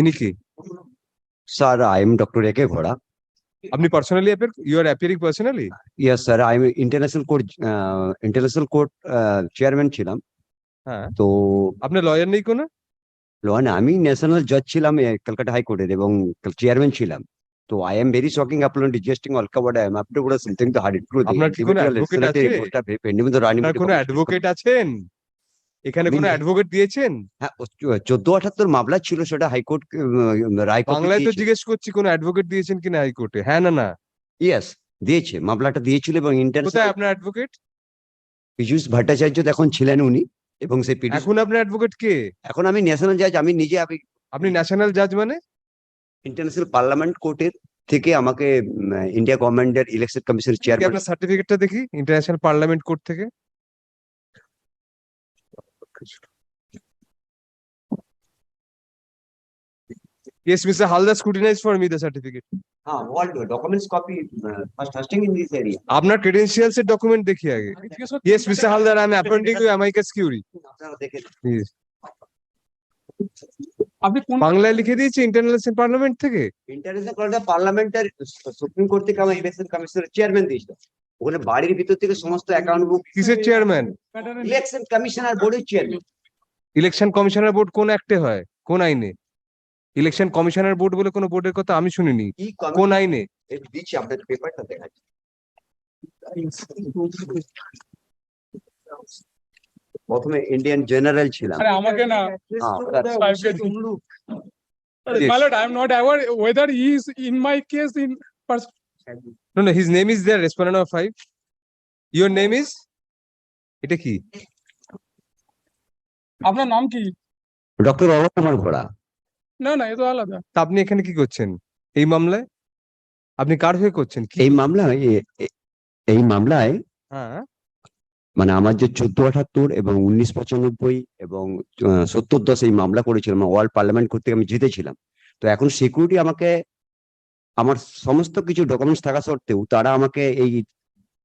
ইনি কি Sir, I am Dr. A.K. Ghoda. আপনি personally you are appearing personally sir, I am International Court, uh, International Court uh, ছিলাম। হ্যাঁ তো আপনার লয়ার নেই কোনো লোহান আমি ন্যাশনাল জাজ ছিলাম কলকাতা হাইকোর্টের এবং চেয়ারম্যান ছিলাম। তো আই এম ভেরি শকিং আপনার ডিজেস্টিং অলকা ওয়ার্ড আই এম আপনি পুরো সিলথিং দ্য হার্ড ট্রুথ আপনার কি কোনো advocate আছে? পেন্ডিং দ্য রানিং কোনো অ্যাডভোকেট আছেন এখানে কোনো অ্যাডভোকেট দিয়েছেন? হ্যাঁ চোদ্দ আঠাত্তর মামলা ছিল সেটা হাইকোর্ট রায় বাংলায় তো জিজ্ঞেস করছি কোনো অ্যাডভোকেট দিয়েছেন কিনা হাইকোর্টে? হ্যাঁ না না। ইয়েস দিয়েছে মামলাটা দিয়েছিল এবং কোথায় আপনার অ্যাডভোকেট পীযূষ ভট্টাচার্য এখন ছিলেন উনি এবং সেই পীযূষ এখন আপনার অ্যাডভোকেট কে? এখন আমি ন্যাশনাল জাজ আমি নিজে আমি আপনি ন্যাশনাল জাজ মানে? ইন্টারন্যাশনাল পার্লামেন্ট কোর্টের থেকে আমাকে ইন্ডিয়া গভর্নমেন্টের ইলেকশন কমিশনের চেয়ারম্যান আপনার সার্টিফিকেটটা দেখি? ইন্টারন্যাশনাল পার্লামেন্ট কোর্ট থেকে? Yes, Mr. Halda scrutinized for me the certificate. হ্যাঁ all the documents copy uh, first hosting in this area আপনার credentials এর ডকুমেন্ট দেখি আগে Yes, Mr. Halder, I am appointing you amicus দেখে Yes. আপনি কোন বাংলায় লিখে দিয়েছি ইন্টারন্যাশনাল পার্লামেন্ট থেকে ইন্টারন্যাশনাল পার্লামেন্টের সুপ্রিম কোর্ট থেকে আমার ইলেকশন কমিশনের চেয়ারম্যান দিয়েছিল ওখানে বাড়ির ভিতর থেকে সমস্ত অ্যাকাউন্ট বুক কিসের চেয়ারম্যান ইলেকশন কমিশনার বোর্ডের চেয়ারম্যান ইলেকশন কমিশনার বোর্ড কোন অ্যাক্টে হয়? কোন আইনে? ইলেকশন কমিশনার বোর্ড বলে কোনো বোর্ডের কথা আমি শুনিনি। কোন আইনে? দিচ্ছি আপনার পেপারটা দেখাচ্ছি। প্রথমে ইন্ডিয়ান জেনারেল ছিলাম। আরে আমাকে না। হ্যাঁ, my lord i am not aware whether he is in my case in No, no, his name is there, respondent number five. Your name is? এটা কি? আপনার নাম কি? ডক্টর অরুণ কুমার ঘোড়া না না এ তো আলাদা। তা আপনি এখানে কি করছেন? এই মামলায়? আপনি কার হয়ে করছেন? এই মামলায় এই মামলায় হ্যাঁ। মানে আমার যে চোদ্দ আঠাত্তর এবং উনিশ পঁচানব্বই এবং সত্তর দশ এই মামলা করেছিলাম ওয়ার্ল্ড পার্লামেন্ট করতে আমি জিতেছিলাম। তো এখন সিকিউরিটি আমাকে আমার সমস্ত কিছু ডকুমেন্টস থাকা সত্ত্বেও তারা আমাকে এই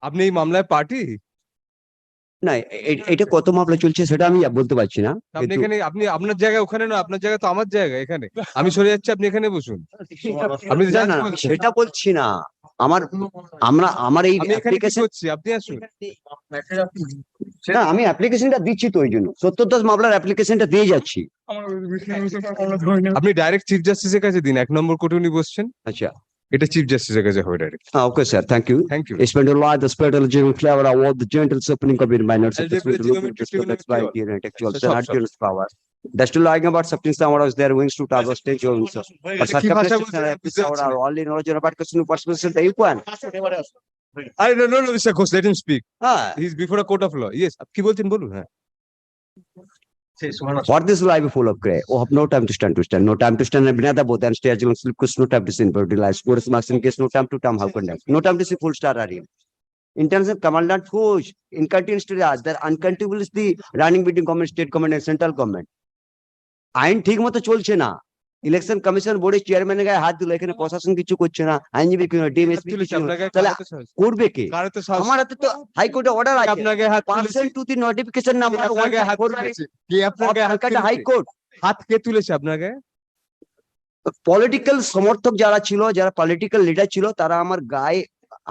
আপনি এই মামলায় পার্টি না এটা কত মামলা চলছে সেটা আমি বলতে পারছি না আপনি এখানে আপনি আপনার জায়গা ওখানে না আপনার জায়গা তো আমার জায়গা এখানে। আমি সরে যাচ্ছি আপনি এখানে বসুন। আপনি না, সেটা বলছি না। আমার আমরা আমার এই অ্যাপ্লিকেশন আপনি আসুন। না আমি অ্যাপ্লিকেশনটা দিচ্ছি তো ওই জন্য সত্তর দশ মামলার অ্যাপ্লিকেশনটা দিয়ে যাচ্ছি। আপনি ডাইরেক্ট চিফ জাস্টিসের কাছে দিন এক নম্বর কোর্টে উনি বসছেন আচ্ছা এটা চিফ জাস্টিসের কাছে হবে direct okay sir thank you thank you a all you in 15 minutes, by sure. the intellectual, So, the stop, natural power. That's to lying about something someone was there wings to tower stage or so. But বলছেন? circumstances বুঝতে are না। only knowledge about person person the equal. আরে no no no Mr. Ghosh let him speak Ah, he is before a court of law yes কি বলছেন বলুন হ্যাঁ for this life full of gray, oh, have no time to stand to stand, no time to stand and another both and stay as long as no time to sin, but realize, what marks in case, no time to time, how conduct, no time to see full star area. In terms of commandant push, in continuous to the, the uncountable is the running between government, state government and central government. আইন ঠিক মতো চলছে না election commission বোর্ডের চেয়ারম্যানের গায়ে হাত দিল এখানে প্রশাসন কিছু করছে না আইনজীবী ডিএমএসপি আপনার গায়ে তাহলে? করবে কে? আমার হাতে তো হাইকোর্টে অর্ডার আছে। আপনার গায়ে হাত percent to the notification number আপনার গায়ে হাত তুলেছে? কে আপনার গায়ে হাত তুলেছে? হাইকোর্ট হাত কে তুলেছে আপনার গায়ে? পলিটিক্যাল সমর্থক যারা ছিল যারা পলিটিক্যাল লিডার ছিল তারা আমার গায়ে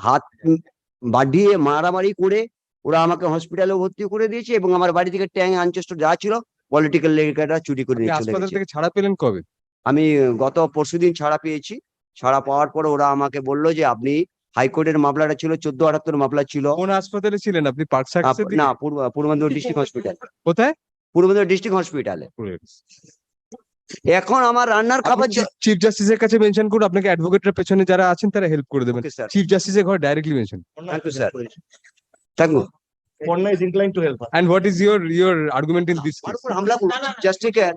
হাত বাঁধিয়ে মারামারি করে ওরা আমাকে হসপিটালে ভর্তি করে দিয়েছে এবং আমার বাড়ি থেকে ট্যাং আনচেস্ট যা ছিল পলিটিক্যাল লিডাররা চুরি করে নিয়ে চলে গেছে। হাসপাতাল থেকে ছাড়া পেলেন কবে? আমি গত পরশুদিন ছাড়া পেয়েছি। ছাড়া পাওয়ার পর ওরা আমাকে বলল যে আপনি হাইকোর্টের মামলাটা ছিল চোদ্দ আটাত্তর মামলা ছিল। কোন হাসপাতালে ছিলেন আপনি? পার্ক না পূর্ব মেদিনীপুর ডিস্ট্রিক্ট হসপিটাল। কোথায়? পূর্ব মেদিনীপুর ডিস্ট্রিক্ট হসপিটালে। এখন আমার রান্নার খাবার চিফ জাস্টিসের কাছে মেনশন করুন? আপনাকে অ্যাডভোকেটের পেছনে যারা আছেন তারা হেল্প করে দেবেন। চিফ জাস্টিসের ঘর directly mention thank you sir thank you Ponna is inclined to help. And what is your your argument in this this? case? হামলা করুন জাস্ট কেয়ার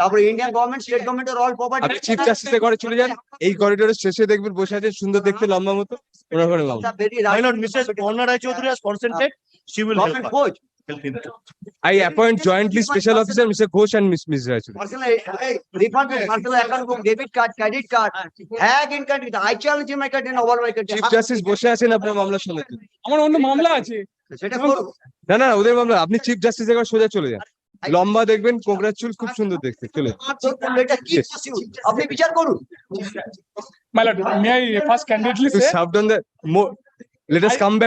তারপরে ইন্ডিয়ান গভর্নমেন্ট স্টেট গভর্নমেন্টের অল প্রপার্টি আপনি chief জাস্টিসের ঘরে চলে যান এই করিডোরের শেষে দেখবেন বসে আছে সুন্দর দেখতে লম্বা মতো ওনার ঘরে মামলা My lord, Mrs. Ponna Rai Chaudhary has consented. She will help us. I appoint jointly special officer mister Ghosh and miss miss Roychowdhury personal refund personal account book debit card credit card hag in country I challenge my country over my country chief justice বসে আছেন আপনার মামলা শোনাতে আমার অন্য মামলা আছে। সেটা করুন না না ওদের মামলা। আপনি চিফ জাস্টিসের ঘরে সোজা চলে যান। লম্বা দেখবেন কোকড়ার চুল খুব সুন্দর দেখতে। চলে? আপনি বিচার করুন। My lord, may I first candidly to say, shove down the more let us I- come